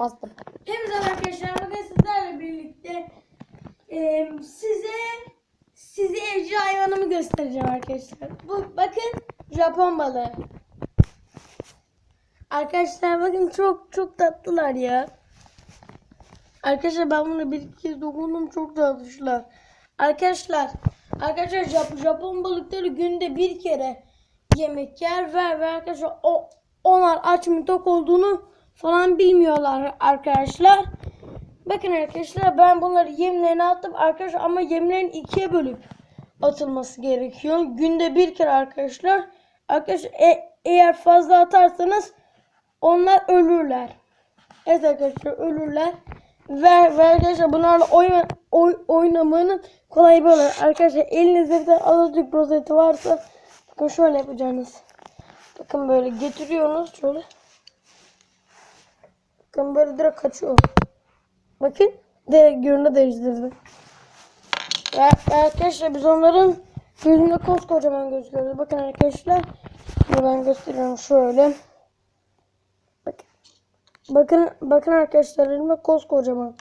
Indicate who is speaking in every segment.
Speaker 1: bastım.
Speaker 2: Hepinize arkadaşlar. Bugün sizlerle birlikte e, size size evcil hayvanımı göstereceğim arkadaşlar. Bu bakın Japon balığı. Arkadaşlar bakın çok çok tatlılar ya. Arkadaşlar ben bunu bir kez dokundum çok tatlışlar. Arkadaşlar arkadaşlar Jap- Japon balıkları günde bir kere yemek yer ve, ve arkadaşlar o onlar aç mı tok olduğunu falan bilmiyorlar arkadaşlar. Bakın arkadaşlar ben bunları yemlerine attım arkadaşlar ama yemlerin ikiye bölüp atılması gerekiyor. Günde bir kere arkadaşlar. Arkadaşlar e- eğer fazla atarsanız onlar ölürler. Evet arkadaşlar ölürler. Ve, ve arkadaşlar bunlarla oyna, oy, oynamanın kolay yolu. Arkadaşlar elinizde bir tane azıcık rozeti varsa bakın şöyle yapacaksınız. Bakın böyle getiriyorsunuz şöyle. Bakın böyle direkt kaçıyor. Bakın direkt yönünü değiştirdi. Ve, arkadaşlar biz onların gözünde koskocaman gözüküyoruz. Bakın arkadaşlar. Şimdi ben gösteriyorum şöyle. Bakın. Bakın, bakın arkadaşlar elime koskocaman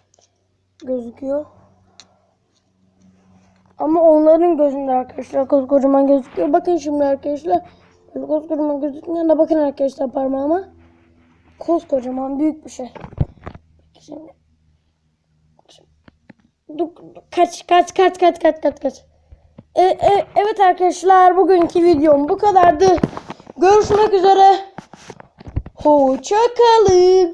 Speaker 2: gözüküyor. Ama onların gözünde arkadaşlar koskocaman gözüküyor. Bakın şimdi arkadaşlar. Koskocaman gözüküyor da bakın arkadaşlar parmağıma. Koskocaman büyük bir şey. Şimdi. Kaç kaç kaç kaç kaç kaç kaç. E, e, evet arkadaşlar bugünkü videom bu kadardı. Görüşmek üzere. Hoşça kalın.